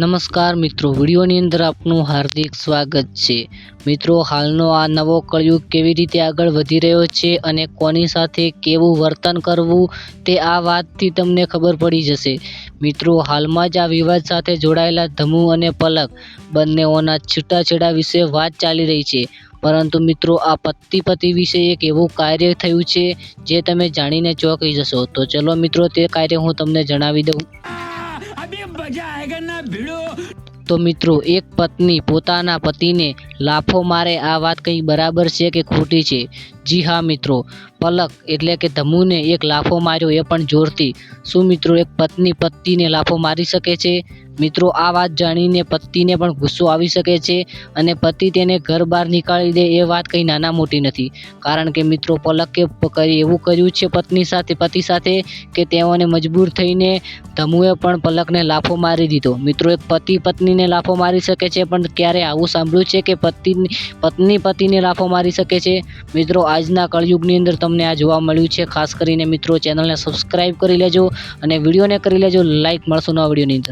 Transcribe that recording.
નમસ્કાર મિત્રો, વિડીયોની અંદર આપનું હાર્દિક સ્વાગત છે. મિત્રો, હાલનો આ નવો કળયુગ કેવી રીતે આગળ વધી રહ્યો છે અને કોની સાથે કેવું વર્તન કરવું તે આ વાતથી તમને ખબર પડી જશે. મિત્રો, હાલમાં જ આ વિવાદ સાથે જોડાયેલા ધમુ અને પલક બંનેઓના છૂટાછેડા વિશે વાત ચાલી રહી છે. પરંતુ મિત્રો, આ પતિ પતિ વિશે એક એવું કાર્ય થયું છે જે તમે જાણીને ચોંકી જશો. તો ચલો મિત્રો, તે કાર્ય હું તમને જણાવી દઉં. मजा आएगा ना भिड़ो તો મિત્રો એક પત્ની પોતાના પતિને લાફો મારે આ વાત કંઈ બરાબર છે કે ખોટી છે જી હા મિત્રો પલક એટલે કે ધમુને એક લાફો માર્યો એ પણ જોરથી શું મિત્રો એક પત્ની પતિને લાફો મારી શકે છે મિત્રો, આ વાત જાણીને પતિને પણ ગુસ્સો આવી શકે છે અને પતિ તેને ઘર બહાર નીકાળી દે એ વાત કંઈ નાના મોટી નથી. કારણ કે મિત્રો, પલકે કરી, એવું કર્યું છે પત્ની સાથે, પતિ સાથે કે તેઓને મજબૂર થઈને ધમુએ પણ પલકને લાફો મારી દીધો. મિત્રો, એક પતિ પત્નીને લાફો મારી શકે છે, પણ ક્યારે આવું સાંભળ્યું છે કે પતિની પત્ની પતિને લાફો મારી શકે છે? મિત્રો, આજના કળયુગની અંદર તમને આ જોવા મળ્યું છે. ખાસ કરીને મિત્રો, ચેનલને સબસ્ક્રાઈબ કરી લેજો અને વિડીયોને કરી લેજો. લાઈક મળશો નવા વિડીયોની અંદર.